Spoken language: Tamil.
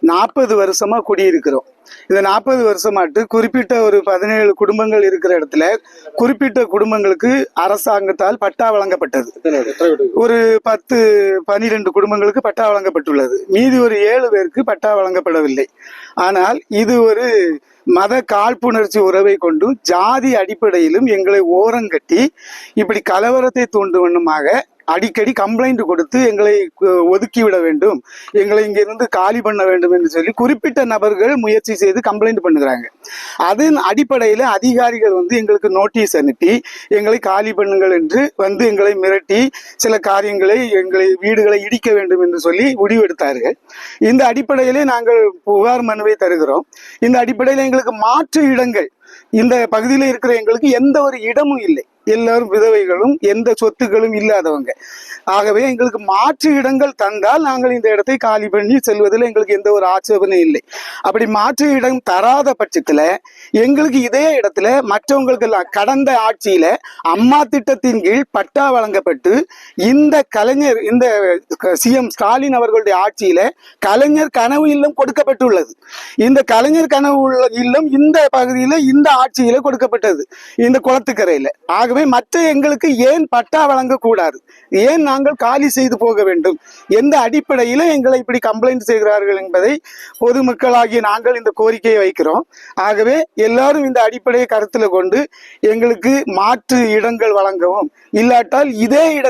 நாற்பது வருஷமா குடியிருக்கிறோம். இந்த நாற்பது வருஷமாட்டு குறிப்பிட்ட ஒரு பதினேழு குடும்பங்கள் இருக்கிற இடத்துல குறிப்பிட்ட குடும்பங்களுக்கு அரசாங்கத்தால் பட்டா வழங்கப்பட்டது. ஒரு பத்து பனிரெண்டு குடும்பங்களுக்கு பட்டா வழங்கப்பட்டுள்ளது. மீதி ஒரு ஏழு பேருக்கு பட்டா வழங்கப்படவில்லை. ஆனால் இது ஒரு மத காழ்ப்புணர்ச்சி உறவை கொண்டும் ஜாதி அடிப்படையிலும் எங்களை ஓரங்கட்டி இப்படி கலவரத்தை தூண்டும் வண்ணமாக அடிக்கடி கம்ப்ளைண்ட் கொடுத்து எங்களை ஒதுக்கிவிட வேண்டும். எங்களை இங்கிருந்து காலி பண்ண வேண்டும் என்று சொல்லி குறிப்பிட்ட நபர்கள் முயற்சி செய்து கம்ப்ளைண்ட் பண்ணுகிறாங்க. அதன் அடிப்படையில் அதிகாரிகள் வந்து எங்களுக்கு நோட்டீஸ் அனுப்பி எங்களை காலி பண்ணுங்கள் என்று வந்து எங்களை மிரட்டி சில காரியங்களை எங்களை வீடுகளை இடிக்க வேண்டும் என்று சொல்லி முடிவெடுத்தார்கள். இந்த அடிப்படையிலே நாங்கள் புகார் மனுவை தருகிறோம். இந்த அடிப்படையில் எங்களுக்கு மாற்று இடங்கள் இந்த பகுதியில் இருக்கிற எங்களுக்கு எந்த ஒரு இடமும் இல்லை. எல்லாரும் விதவைகளும் எந்த சொத்துக்களும் இல்லாதவங்க. ஆகவே எங்களுக்கு மாற்று இடங்கள் தந்தால் நாங்கள் இந்த இடத்தை காலி பண்ணி செல்வதில் எங்களுக்கு எந்த ஒரு ஆட்சேபனையும் இல்லை. அப்படி மாற்று இடம் தராத பட்சத்துல எங்களுக்கு இதே இடத்துல மற்றவங்களுக்கெல்லாம் கடந்த ஆட்சியில அம்மா திட்டத்தின் கீழ் பட்டா வழங்கப்பட்டு இந்த கலைஞர் இந்த சிஎம் ஸ்டாலின் அவர்களுடைய ஆட்சியில கலைஞர் கனவு இல்லம் கொடுக்கப்பட்டுள்ளது. இந்த கலைஞர் கனவு உள்ள இல்லம் இந்த பகுதியில இந்த ஆட்சியில கொடுக்கப்பட்டது. இந்த குளத்துக்கரையில. ஆகவே மற்ற எங்களுக்கு ஏன் பட்டா வழங்கக்கூடாது? ஏன் நாங்கள் காலி செய்து போக வேண்டும்? எந்த அடிப்படையில் எங்களை இப்படி கம்ப்ளைண்ட் செய்கிறார்கள் என்பதை பொதுமக்களாகிய நாங்கள் இந்த கோரிக்கையை வைக்கிறோம். ஆகவே எல்லாரும் இந்த அடிப்படையை கருத்தில் கொண்டு எங்களுக்கு மாற்று இடங்கள் வழங்கவும் இல்லாட்டால் இதே இட